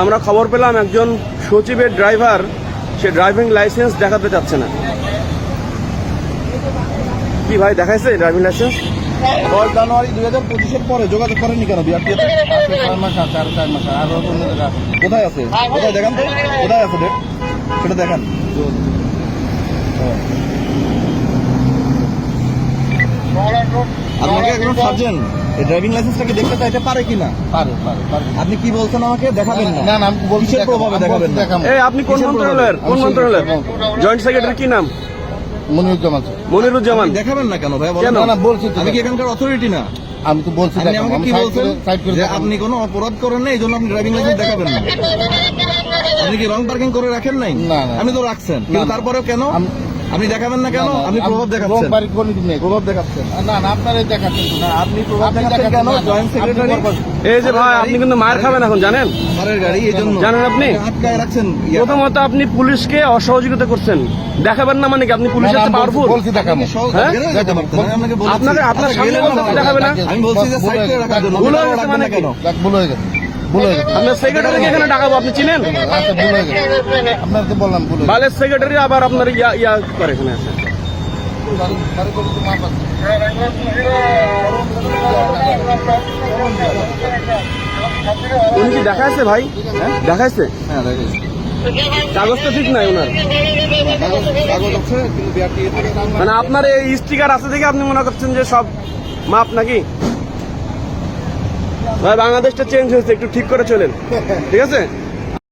আমরা খবর পেলাম একজন সচিবের ড্রাইভার সে ড্রাইভিং লাইসেন্স দেখাতে চাচ্ছে না। কি ভাই দেখাইছে ড্রাইভিং লাইসেন্স? দশ জানুয়ারি দুই হাজার পঁচিশের পরে যোগাযোগ করেননি কেন? বিআরটিএতে ছয় মাস আছে আর চার মাস আর কোথায় আছে? কোথায় দেখান তো? কোথায় আছে ডেট সেটা দেখান। আপনাকে একজন সার্জেন। এই ড্রাইভিং লাইসেন্সটাকে দেখতে চাইতে পারে কিনা? পারে পারে পারে। আপনি কি বলছেন আমাকে? দেখাবেন না। না না আমি বলছি কিসের প্রভাবে দেখাবেন না? এই আপনি কোন মন্ত্রণালয়ের? কোন মন্ত্রণালয়ের? জয়েন্ট সেক্রেটারি কি নাম? মনিরুজ্জামান মনিরুজ্জামান। দেখাবেন না কেন ভাই? না না বলছি তো আমি কি এখানকার অথরিটি না? আমি তো বলছি আমাকে কি বলছেন? যে আপনি কোনো অপরাধ করেন না এই জন্য আপনি ড্রাইভিং লাইসেন্স দেখাবেন না। আপনি কি রং পার্কিং করে রাখেন নাই? না। আপনি তো রাখছেন। তারপরেও কেন? আমি- আপনি দেখাবেন না কেন? আপনি প্রভাব দেখাচ্ছেন। প্রভাব দেখাচ্ছেন। না না আপনারাই দেখাচ্ছেন না আপনি প্রভাব দেখাচ্ছেন কেন? জয়েন্ট সেক্রেটারি এই যে ভাই আপনি কিন্তু মায়ের খাবেন এখন জানেন? সারের গাড়ি এই জন্য। জানেন আপনি? রাখছেন প্রথমত আপনি পুলিশকে অসহযোগিতা করছেন। দেখাবেন না মানে কি? আপনি পুলিশের আমি পাওয়ারফুল বলছি দেখাবো। হ্যাঁ? আপনাকে আপনার সামনে দেখাবে না? আমি বলছি যে সাইড রাখার জন্য। ভুল হয়ে গেছে মানে কি? হয়ে গেছে ভুল হয়ে গেছে। আপনার সেক্রেটারিকে এখানে ডাকাবো আপনি চিনেন? আচ্ছা বললাম বালের সেক্রেটারি আবার আপনার ইয়া ইয়া করে এখানে আছে। কি দেখাইছে ভাই? হ্যাঁ দেখাইছে? হ্যাঁ কাগজ তো ঠিক নাই ওনার। মানে আপনার এই স্টিকার আছে দেখে আপনি মনে করছেন যে সব মাপ নাকি? ভাই বাংলাদেশটা চেঞ্জ হয়েছে একটু ঠিক করে চলেন। ঠিক আছে?